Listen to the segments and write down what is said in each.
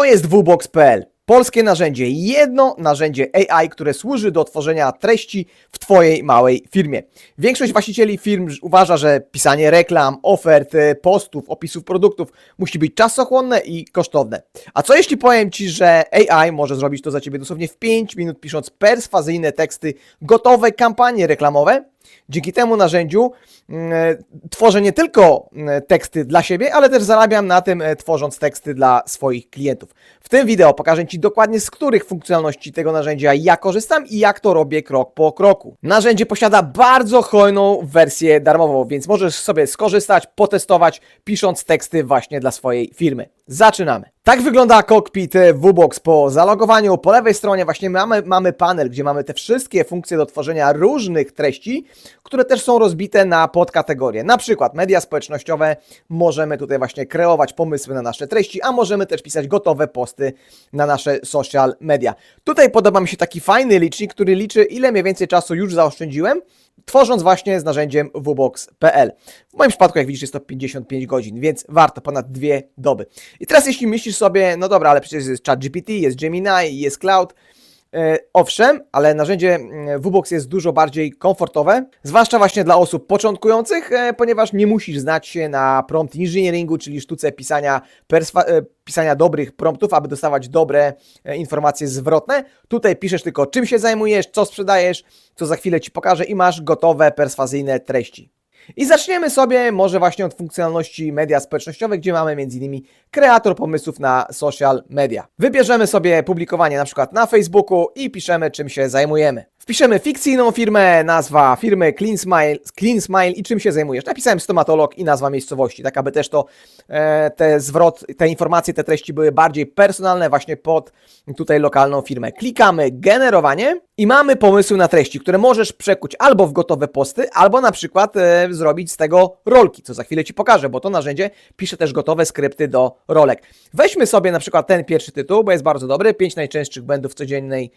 To jest wbox.pl. Polskie narzędzie, jedno narzędzie AI, które służy do tworzenia treści w Twojej małej firmie. Większość właścicieli firm uważa, że pisanie reklam, ofert, postów, opisów produktów musi być czasochłonne i kosztowne. A co jeśli powiem Ci, że AI może zrobić to za Ciebie dosłownie w 5 minut, pisząc perswazyjne teksty, gotowe kampanie reklamowe? Dzięki temu narzędziu mm, e, tworzę nie tylko mm, teksty dla siebie, ale też zarabiam na tym, e, tworząc teksty dla swoich klientów. W tym wideo pokażę Ci dokładnie z których funkcjonalności tego narzędzia ja korzystam i jak to robię krok po kroku. Narzędzie posiada bardzo hojną wersję darmową, więc możesz sobie skorzystać, potestować, pisząc teksty właśnie dla swojej firmy. Zaczynamy. Tak wygląda cockpit VBox po zalogowaniu. Po lewej stronie właśnie mamy, mamy panel, gdzie mamy te wszystkie funkcje do tworzenia różnych treści, które też są rozbite na podkategorie. Na przykład media społecznościowe, możemy tutaj właśnie kreować pomysły na nasze treści, a możemy też pisać gotowe posty na nasze social media. Tutaj podoba mi się taki fajny licznik, który liczy ile mniej więcej czasu już zaoszczędziłem, tworząc właśnie z narzędziem wbox.pl. W moim przypadku, jak widzisz, jest to 55 godzin, więc warto ponad dwie doby. I teraz jeśli myślisz sobie, no dobra, ale przecież jest ChatGPT, jest Gemini, jest Cloud, Owszem, ale narzędzie mm, VBox jest dużo bardziej komfortowe, zwłaszcza właśnie dla osób początkujących, e, ponieważ nie musisz znać się na prompt engineeringu, czyli sztuce pisania, e, pisania dobrych promptów, aby dostawać dobre e, informacje zwrotne. Tutaj piszesz tylko czym się zajmujesz, co sprzedajesz, co za chwilę Ci pokażę i masz gotowe, perswazyjne treści. I zaczniemy sobie może właśnie od funkcjonalności media społecznościowe, gdzie mamy m.in. kreator pomysłów na social media. Wybierzemy sobie publikowanie na przykład na Facebooku i piszemy czym się zajmujemy. Wpiszemy fikcyjną firmę, nazwa firmy Clean Smile, Clean Smile i czym się zajmujesz. Napisałem stomatolog i nazwa miejscowości, tak aby też to e, te zwrot, te informacje, te treści były bardziej personalne właśnie pod tutaj lokalną firmę. Klikamy generowanie i mamy pomysły na treści, które możesz przekuć albo w gotowe posty, albo na przykład e, zrobić z tego rolki, co za chwilę Ci pokażę, bo to narzędzie pisze też gotowe skrypty do rolek. Weźmy sobie na przykład ten pierwszy tytuł, bo jest bardzo dobry, 5 najczęstszych błędów codziennej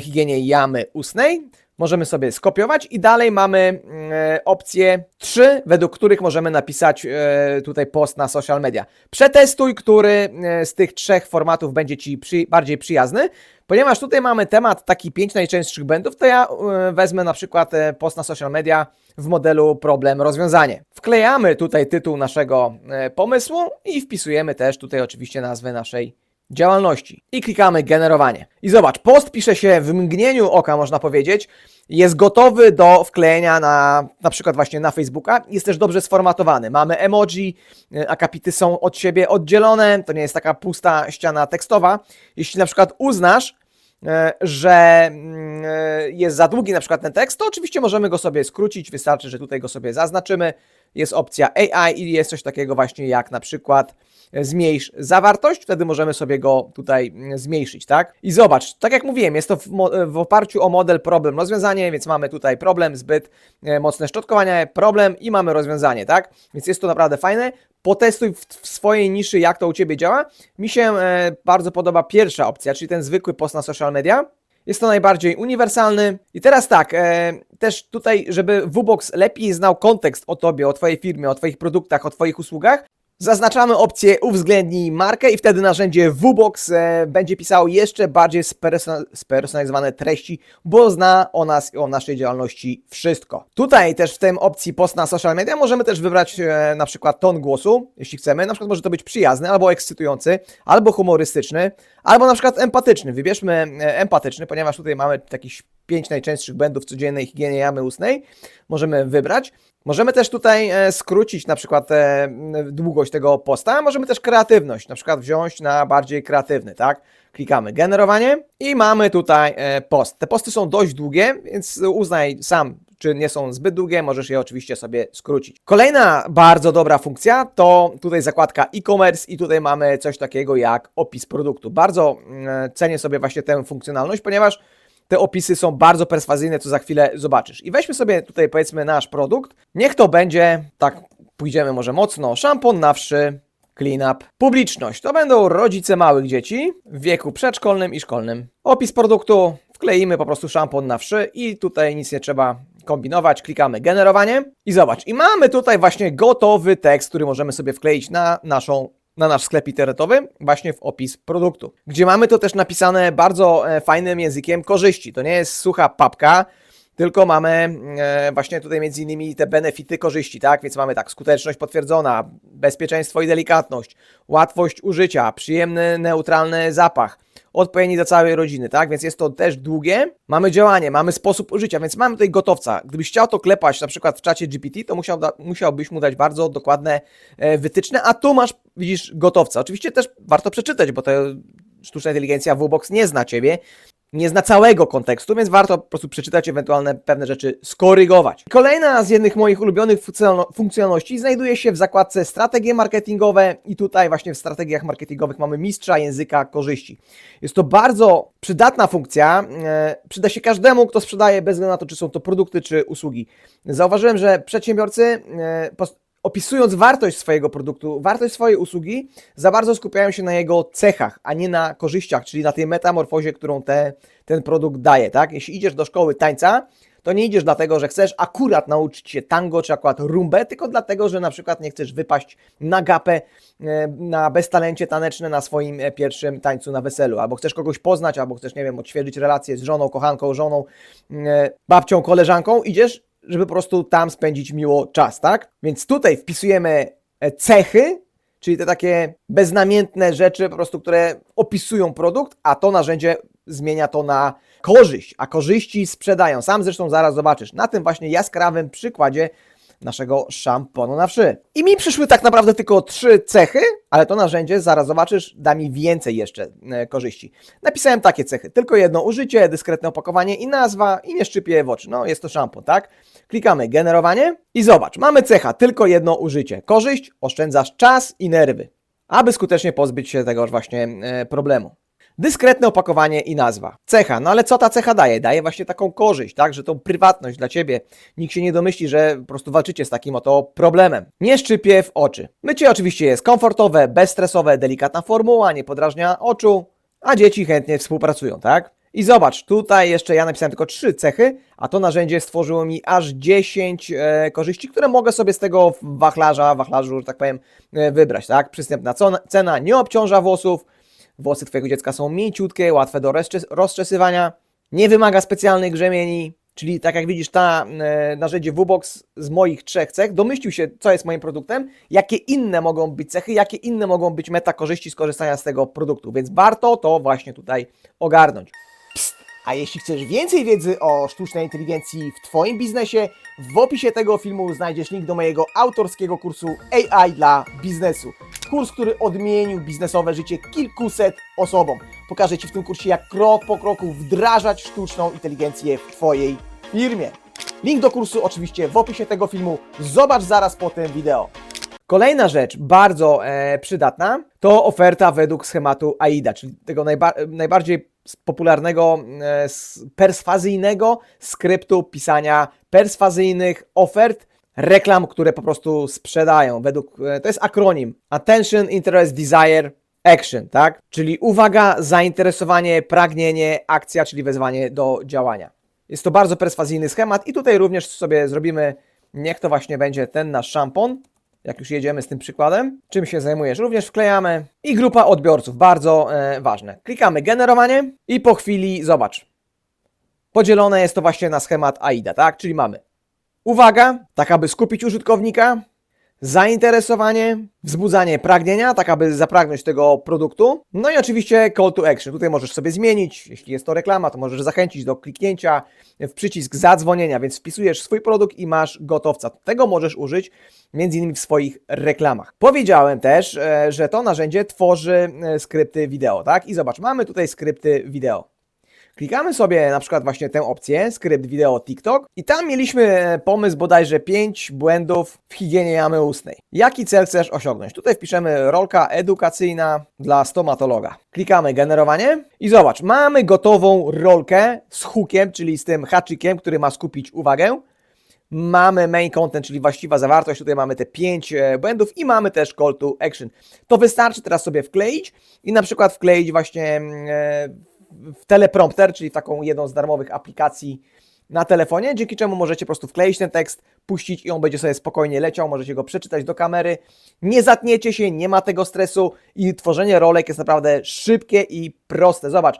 higienie jamy ustnej. Możemy sobie skopiować i dalej mamy e, opcje 3, według których możemy napisać e, tutaj post na social media. Przetestuj, który e, z tych trzech formatów będzie Ci przy, bardziej przyjazny. Ponieważ tutaj mamy temat taki 5 najczęstszych błędów, to ja e, wezmę na przykład post na social media w modelu problem rozwiązanie. Wklejamy tutaj tytuł naszego pomysłu i wpisujemy też tutaj oczywiście nazwę naszej działalności i klikamy generowanie. I zobacz, post pisze się w mgnieniu oka, można powiedzieć. Jest gotowy do wklejenia na, na przykład właśnie na Facebooka. Jest też dobrze sformatowany. Mamy emoji, e, akapity są od siebie oddzielone. To nie jest taka pusta ściana tekstowa. Jeśli na przykład uznasz, e, że mm, e, jest za długi na przykład ten tekst, to oczywiście możemy go sobie skrócić. Wystarczy, że tutaj go sobie zaznaczymy. Jest opcja AI i jest coś takiego właśnie jak na przykład zmniejsz zawartość, wtedy możemy sobie go tutaj mm, zmniejszyć, tak? I zobacz, tak jak mówiłem, jest to w, w oparciu o model problem rozwiązanie, więc mamy tutaj problem, zbyt e, mocne szczotkowanie, problem i mamy rozwiązanie, tak? Więc jest to naprawdę fajne. Potestuj w, swojej niszy, jak to u Ciebie działa. Mi się e, bardzo podoba pierwsza opcja, czyli ten zwykły post na social media. Jest to najbardziej uniwersalny. I teraz tak, e, też tutaj, żeby VBox lepiej znał kontekst o Tobie, o Twojej firmie, o Twoich produktach, o Twoich usługach, Zaznaczamy opcję uwzględnij markę i wtedy narzędzie VBox e, będzie pisało jeszcze bardziej spersona- spersonalizowane treści, bo zna o nas i o naszej działalności wszystko. Tutaj też w tym opcji post na social media możemy też wybrać e, na przykład ton głosu, jeśli chcemy. Na przykład może to być przyjazny, albo ekscytujący, albo humorystyczny, albo na przykład empatyczny. Wybierzmy e, empatyczny, ponieważ tutaj mamy takich pięć najczęstszych błędów codziennej higienie jamy ustnej. Możemy wybrać. Możemy też tutaj e, skrócić na przykład e, długość tego posta, możemy też kreatywność, na przykład wziąć na bardziej kreatywny, tak? Klikamy generowanie i mamy tutaj e, post. Te posty są dość długie, więc uznaj sam, czy nie są zbyt długie, możesz je oczywiście sobie skrócić. Kolejna bardzo dobra funkcja to tutaj zakładka e-commerce i tutaj mamy coś takiego jak opis produktu. Bardzo mm, cenię sobie właśnie tę funkcjonalność, ponieważ te opisy są bardzo perswazyjne, co za chwilę zobaczysz. I weźmy sobie tutaj powiedzmy nasz produkt. Niech to będzie, tak pójdziemy może mocno, szampon na wszy, clean up. Publiczność to będą rodzice małych dzieci w wieku przedszkolnym i szkolnym. Opis produktu wkleimy po prostu szampon na wszy i tutaj nic nie trzeba kombinować, klikamy generowanie i zobacz. I mamy tutaj właśnie gotowy tekst, który możemy sobie wkleić na naszą na nasz sklep internetowy, właśnie w opis produktu, gdzie mamy to też napisane bardzo e, fajnym językiem korzyści. To nie jest sucha papka, tylko mamy e, właśnie tutaj między innymi te benefity korzyści, tak? Więc mamy tak, skuteczność potwierdzona, bezpieczeństwo i delikatność, łatwość użycia, przyjemny, neutralny zapach, odpowiedni dla całej rodziny, tak? Więc jest to też długie. Mamy działanie, mamy sposób użycia, więc mamy tutaj gotowca. Gdybyś chciał to klepać na przykład w czacie GPT, to musiał da, musiałbyś mu dać bardzo dokładne e, wytyczne, a tu masz, widzisz, gotowca. Oczywiście też warto przeczytać, bo to sztuczna inteligencja VBox nie zna ciebie, nie zna całego kontekstu, więc warto po prostu przeczytać, ewentualne pewne rzeczy skorygować. Kolejna z jednych moich ulubionych funkcjonal- funkcjonalności znajduje się w zakładce strategie marketingowe i tutaj właśnie w strategiach marketingowych mamy mistrza języka korzyści. Jest to bardzo przydatna funkcja, e, przyda się każdemu, kto sprzedaje bez względu na to, czy są to produkty, czy usługi. Zauważyłem, że przedsiębiorcy e, opisując wartość swojego produktu, wartość swojej usługi, za bardzo skupiają się na jego cechach, a nie na korzyściach, czyli na tej metamorfozie, którą te, ten produkt daje. Tak? Jeśli idziesz do szkoły tańca, to nie idziesz dlatego, że chcesz akurat nauczyć się tango czy akurat rumbę, tylko dlatego, że na przykład nie chcesz wypaść na gapę, e, na beztalencie taneczne na swoim e, pierwszym tańcu na weselu, albo chcesz kogoś poznać, albo chcesz, nie wiem, odświeżyć relacje z żoną, kochanką, żoną, e, babcią, koleżanką, idziesz żeby po prostu tam spędzić miło czas, tak? Więc tutaj wpisujemy e, cechy, czyli te takie beznamiętne rzeczy, po prostu, które opisują produkt, a to narzędzie zmienia to na korzyść, a korzyści sprzedają. Sam zresztą zaraz zobaczysz na tym właśnie jaskrawym przykładzie naszego szamponu na wszy. I mi przyszły tak naprawdę tylko trzy cechy, ale to narzędzie, zaraz zobaczysz, da mi więcej jeszcze e, korzyści. Napisałem takie cechy, tylko jedno użycie, dyskretne opakowanie i nazwa i nie szczypie w oczy. No, jest to szampon, tak? Klikamy generowanie i zobacz, mamy cecha, tylko jedno użycie. Korzyść, oszczędzasz czas i nerwy, aby skutecznie pozbyć się tego właśnie e, problemu. Dyskretne opakowanie i nazwa. Cecha, no ale co ta cecha daje? Daje właśnie taką korzyść, tak, że tą prywatność dla Ciebie. Nikt się nie domyśli, że po prostu walczycie z takim oto problemem. Nie szczypie w oczy. Mycie oczywiście jest komfortowe, bezstresowe, delikatna formuła, nie podrażnia oczu, a dzieci chętnie współpracują, tak? I zobacz, tutaj jeszcze ja napisałem tylko trzy cechy, a to narzędzie stworzyło mi aż 10 e, korzyści, które mogę sobie z tego wachlarza, wachlarzu, że tak powiem, e, wybrać, tak? Przystępna cena- nie obciąża włosów, Włosy Twojego dziecka są mięciutkie, łatwe do rozczes- rozczesywania, nie wymaga specjalnych grzemieni, czyli tak jak widzisz, ta e, narzędzie VBox z moich trzech cech domyślił się, co jest moim produktem, jakie inne mogą być cechy, jakie inne mogą być meta korzyści z korzystania z tego produktu, więc warto to właśnie tutaj ogarnąć. A jeśli chcesz więcej wiedzy o sztucznej inteligencji w Twoim biznesie, w opisie tego filmu znajdziesz link do mojego autorskiego kursu AI dla biznesu. Kurs, który odmienił biznesowe życie kilkuset osobom. Pokażę Ci w tym kursie, jak krok po kroku wdrażać sztuczną inteligencję w Twojej firmie. Link do kursu oczywiście w opisie tego filmu. Zobacz zaraz po tym wideo. Kolejna rzecz bardzo e, przydatna to oferta według schematu AIDA, czyli tego najba najbardziej popularnego, e, perswazyjnego skryptu pisania perswazyjnych ofert, reklam, które po prostu sprzedają. Według, e, to jest akronim Attention, Interest, Desire, Action, tak? Czyli uwaga, zainteresowanie, pragnienie, akcja, czyli wezwanie do działania. Jest to bardzo perswazyjny schemat i tutaj również sobie zrobimy, niech to właśnie będzie ten nasz szampon, jak już jedziemy z tym przykładem. Czym się zajmujesz? Również wklejamy. I grupa odbiorców, bardzo e, ważne. Klikamy generowanie i po chwili, zobacz, podzielone jest to właśnie na schemat AIDA, tak? Czyli mamy uwaga, tak aby skupić użytkownika, zainteresowanie, wzbudzanie pragnienia, tak aby zapragnąć tego produktu. No i oczywiście call to action. Tutaj możesz sobie zmienić, jeśli jest to reklama, to możesz zachęcić do kliknięcia w przycisk zadzwonienia, więc wpisujesz swój produkt i masz gotowca. Tego możesz użyć między innymi w swoich reklamach. Powiedziałem też, e, że to narzędzie tworzy e, skrypty wideo, tak? I zobacz, mamy tutaj skrypty wideo. Klikamy sobie na przykład właśnie tę opcję, skrypt wideo TikTok i tam mieliśmy e, pomysł bodajże 5 błędów w higienie jamy ustnej. Jaki cel chcesz osiągnąć? Tutaj wpiszemy rolka edukacyjna dla stomatologa. Klikamy generowanie i zobacz, mamy gotową rolkę z hookiem, czyli z tym haczykiem, który ma skupić uwagę. Mamy main content, czyli właściwa zawartość. Tutaj mamy te 5 błędów i mamy też call to action. To wystarczy teraz sobie wkleić i na przykład wkleić właśnie mm, e, w teleprompter, czyli w taką jedną z darmowych aplikacji na telefonie, dzięki czemu możecie po prostu wkleić ten tekst, puścić i on będzie sobie spokojnie leciał, możecie go przeczytać do kamery. Nie zatniecie się, nie ma tego stresu i tworzenie rolek jest naprawdę szybkie i proste. Zobacz,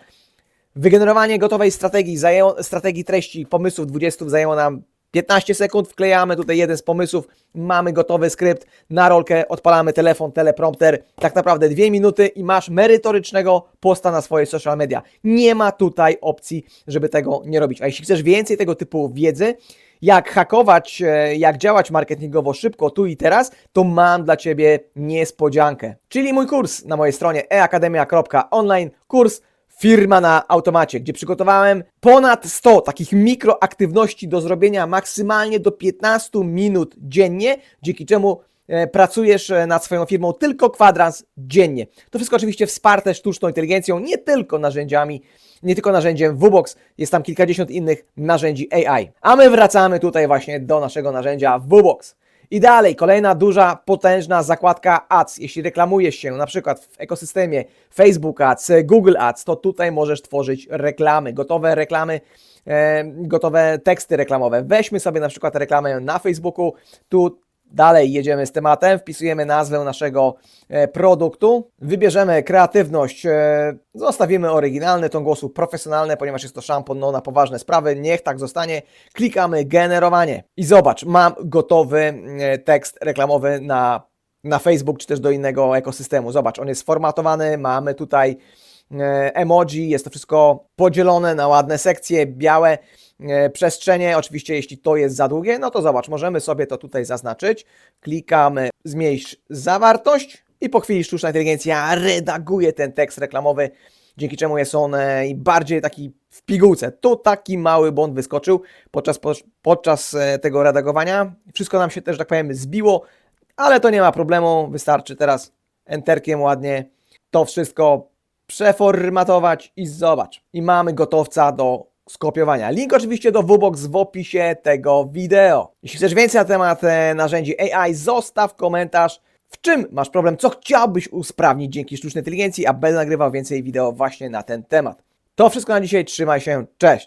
Wygenerowanie gotowej strategii, strategii treści, pomysłów 20 zajęło nam 15 sekund. Wklejamy tutaj jeden z pomysłów, mamy gotowy skrypt na rolkę, odpalamy telefon, teleprompter. Tak naprawdę dwie minuty i masz merytorycznego posta na swoje social media. Nie ma tutaj opcji, żeby tego nie robić. A jeśli chcesz więcej tego typu wiedzy, jak hakować, e, jak działać marketingowo szybko tu i teraz, to mam dla Ciebie niespodziankę. Czyli mój kurs na mojej stronie eakademia.online, kurs Firma na automacie, gdzie przygotowałem ponad 100 takich mikroaktywności do zrobienia maksymalnie do 15 minut dziennie, dzięki czemu e, pracujesz e, nad swoją firmą tylko kwadrans dziennie. To wszystko oczywiście wsparte sztuczną inteligencją, nie tylko narzędziami, nie tylko narzędziem VBox, jest tam kilkadziesiąt innych narzędzi AI. A my wracamy tutaj właśnie do naszego narzędzia VBox. I dalej, kolejna duża, potężna zakładka Ads. Jeśli reklamujesz się na przykład w ekosystemie Facebook Ads, Google Ads, to tutaj możesz tworzyć reklamy, gotowe reklamy, e, gotowe teksty reklamowe. Weźmy sobie na przykład reklamę na Facebooku, tu Dalej jedziemy z tematem, wpisujemy nazwę naszego e, produktu, wybierzemy kreatywność, e, zostawimy oryginalny ton głosu, profesjonalne, ponieważ jest to szampon no, na poważne sprawy, niech tak zostanie. Klikamy generowanie i zobacz, mam gotowy e, tekst reklamowy na, na Facebook czy też do innego ekosystemu. Zobacz, on jest formatowany, mamy tutaj emoji, jest to wszystko podzielone na ładne sekcje, białe e, przestrzenie. Oczywiście, jeśli to jest za długie, no to zobacz, możemy sobie to tutaj zaznaczyć. Klikamy zmniejsz zawartość i po chwili sztuczna inteligencja redaguje ten tekst reklamowy, dzięki czemu jest on e, bardziej taki w pigułce. Tu taki mały błąd wyskoczył podczas, podczas e, tego redagowania. Wszystko nam się też, tak powiem, zbiło, ale to nie ma problemu. Wystarczy teraz enterkiem ładnie to wszystko przeformatować i zobacz. I mamy gotowca do skopiowania. Link oczywiście do WBox w opisie tego wideo. Jeśli chcesz więcej na temat e, narzędzi AI, zostaw komentarz, w czym masz problem, co chciałbyś usprawnić dzięki sztucznej inteligencji, a będę nagrywał więcej wideo właśnie na ten temat. To wszystko na dzisiaj, trzymaj się, cześć!